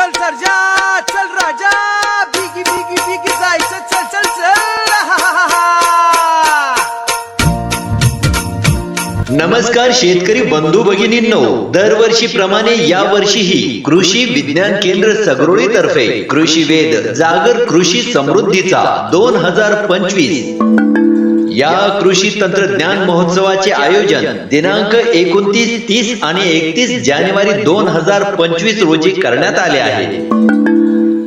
चल सरजा चल राजा. बिगी बिगी बिगी जायचं. चल चल चल. नमस्कार शेतकरी बंधू भगिनींनो. दरवर्षीप्रमाणे या वर्षीही कृषी विज्ञान केंद्र सगरोळी तर्फे कृषी वेद जागर कृषी समृद्धीचा दोन हजार पंचवीस. या कृषी तंत्रज्ञान महोत्सवाचे आयोजन दिनांक एकोणतीस तीस आणि एकतीस जानेवारी दोन हजार पंचवीस रोजी करण्यात आले आहे.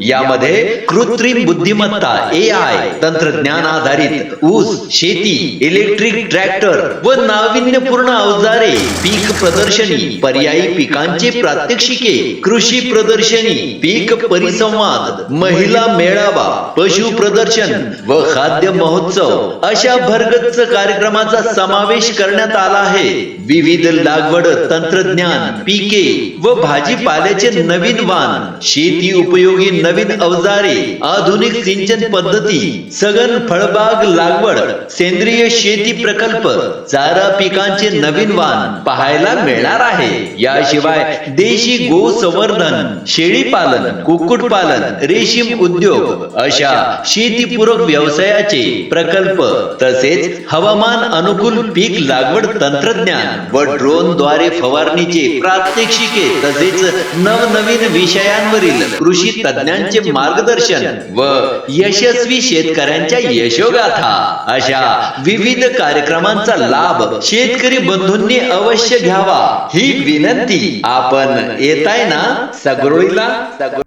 यामध्ये कृत्रिम बुद्धिमत्ता ए आय तंत्रज्ञान आधारित ऊस शेती इलेक्ट्रिक ट्रॅक्टर व नाविन्यपूर्ण अवजारे पीक प्रदर्शनी पर्यायी पिकांचे प्रात्यक्षिके कृषी प्रदर्शनी पीक परिसंवाद महिला मेळावा पशु प्रदर्शन व खाद्य महोत्सव अशा भरगच्च कार्यक्रमाचा समावेश करण्यात आला आहे. विविध लागवड तंत्रज्ञान पिके व भाजीपाल्याचे नवीन वाण शेती उपयोगी नवीन अवजारे आधुनिक सिंचन पद्धती सघन फळबाग लागवड सेंद्रिय शेती प्रकल्प चारा पिकांचे नवीन वाण पाहायला मिळणार आहे. याशिवाय देशी गो संवर्धन शेळी पालन कुक्कुट पालन रेशीम उद्योग अशा शेतीपूरक व्यवसायाचे प्रकल्प तसेच हवामान अनुकूल पीक लागवड तंत्रज्ञान व ड्रोनद्वारे फवारणीचे प्रात्यक्षिके तसेच नवनवीन विषयांवरील कृषी तज्ञांचे मार्गदर्शन व यशस्वी शेतकऱ्यांच्या यशोगाथा अशा विविध कार्यक्रमांचा लाभ शेतकरी बंधूंनी अवश्य घ्यावा ही विनंती आपण येताय ना सगरोळीला? सगरोळी